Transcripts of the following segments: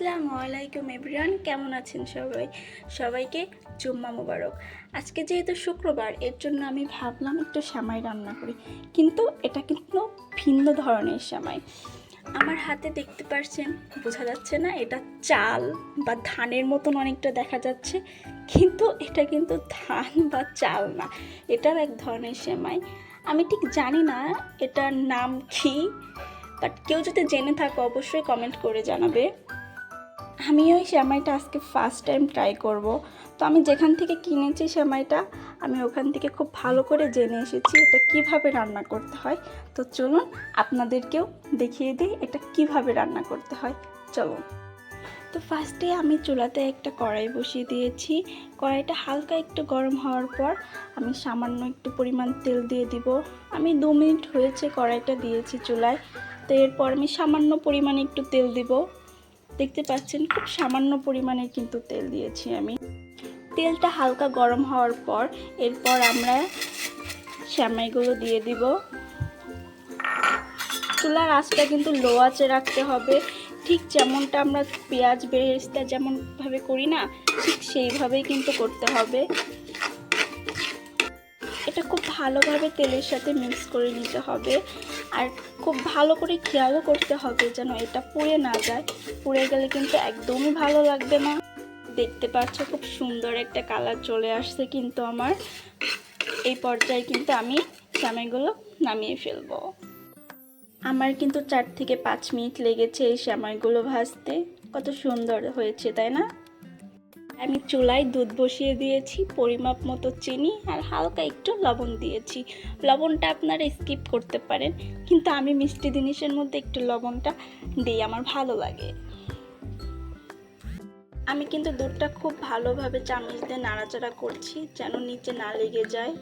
আসসালামু আলাইকুম এভরিওয়ান, কেমন আছেন সবাই? সবাইকে জুম্মা মোবারক। আজকে যেহেতু শুক্রবার, এর জন্য আমি ভাবলাম একটু সামাই রান্না করি। কিন্তু এটা কিন্তু ভিন্ন ধরনের সামাই। আমার হাতে দেখতে পারছেন, বোঝা যাচ্ছে না, এটা চাল বা ধানের মতন অনেকটা দেখা যাচ্ছে, কিন্তু এটা কিন্তু ধান বা চাল না। এটাও এক ধরনের সেমাই। আমি ঠিক জানি না এটার নাম কী, বাট কেউ যদি জেনে থাকো অবশ্যই কমেন্ট করে জানাবে। আমি ওই সেমাইটা আজকে ফার্স্ট টাইম ট্রাই করব। তো আমি যেখান থেকে কিনেছি সেমাইটা, আমি ওখান থেকে খুব ভালো করে জেনে এসেছি এটা কীভাবে রান্না করতে হয়। তো চলুন আপনাদেরকেও দেখিয়ে দিই এটা কীভাবে রান্না করতে হয়। চলুন। তো ফার্স্টে আমি চুলাতে একটা কড়াই বসিয়ে দিয়েছি। কড়াইটা হালকা একটু গরম হওয়ার পর আমি সামান্য একটু পরিমাণ তেল দিয়ে দিব। আমি দু মিনিট হয়েছে কড়াইটা দিয়েছি চুলায়। তো এরপর আমি সামান্য পরিমাণে একটু তেল দিব। দেখতে পাচ্ছেন খুব সামান্য পরিমাণে কিন্তু তেল দিয়েছি আমি। তেলটা হালকা গরম হওয়ার পর এরপর আমরা শ্যামাইগুলো দিয়ে দিব। চুলার আঁচটা কিন্তু লো আঁচে রাখতে হবে। ঠিক যেমনটা আমরা পেঁয়াজ বেরেস্তা যেমনভাবে করি না, ঠিক সেইভাবেই কিন্তু করতে হবে। ভালোভাবে তেলের সাথে মিক্স করে নিতে হবে। আর খুব ভালো করে খেয়ালও করতে হবে যেন এটা পুড়ে না যায়। পুড়ে গেলে কিন্তু একদমই ভালো লাগবে না। দেখতে পাচ্ছ খুব সুন্দর একটা কালার চলে আসছে কিন্তু আমার। এই পর্যায়ে কিন্তু আমি শ্যামাইগুলো নামিয়ে ফেলব। আমার কিন্তু চার থেকে পাঁচ মিনিট লেগেছে এই শ্যামাইগুলো ভাজতে। কত সুন্দর হয়েছে, তাই না? আমি চুলায় দুধ বসিয়ে দিয়েছি, পরিমাপ মতো চিনি আর হালকা একটু লবণ দিয়েছি। লবণটা আপনারা স্কিপ করতে পারেন, কিন্তু আমি মিষ্টি জিনিসের মধ্যে একটু লবণটা দিই, আমার ভালো লাগে। আমি কিন্তু দুধটা খুব ভালোভাবে চামচ দিয়ে নাড়াচাড়া করছি, যেন নিচে না লেগে যায়।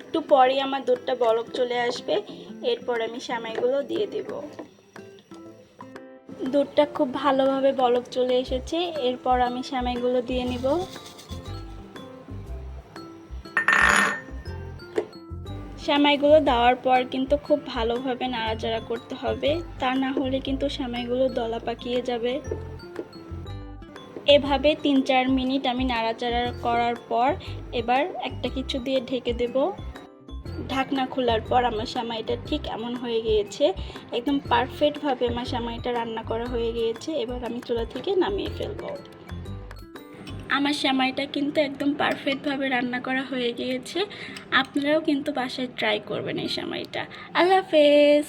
একটু পরেই আমার দুধটা বলক চলে আসবে, এরপর আমি সামাইগুলো দিয়ে দেবো। দুধটা খুব ভালোভাবে বলক চলে এসেছে। এরপর আমি শ্যামাইগুলো দিয়ে নিব। শ্যামাইগুলো দেওয়ার পর কিন্তু খুব ভালোভাবে নাড়াচাড়া করতে হবে। তা না হলে কিন্তু শ্যামাইগুলো দলা পাকিয়ে যাবে। এভাবে তিন চার মিনিট আমি নাড়াচাড়া করার পর এবার একটা কিছু দিয়ে ঢেকে দেবো। ঢাকনা খোলার পর আমার সামাইটা ঠিক এমন হয়ে গিয়েছে, একদম পারফেক্টভাবে আমার সামাইটা রান্না করা হয়ে গিয়েছে, এবার আমি চুলা থেকে নামিয়ে ফেলব। আমার সামাইটা কিন্তু একদম পারফেক্টভাবে রান্না করা হয়ে গিয়েছে, আপনারাও কিন্তু বাসায় ট্রাই করবেন এই সামাইটা। আল্লাহ হাফেজ!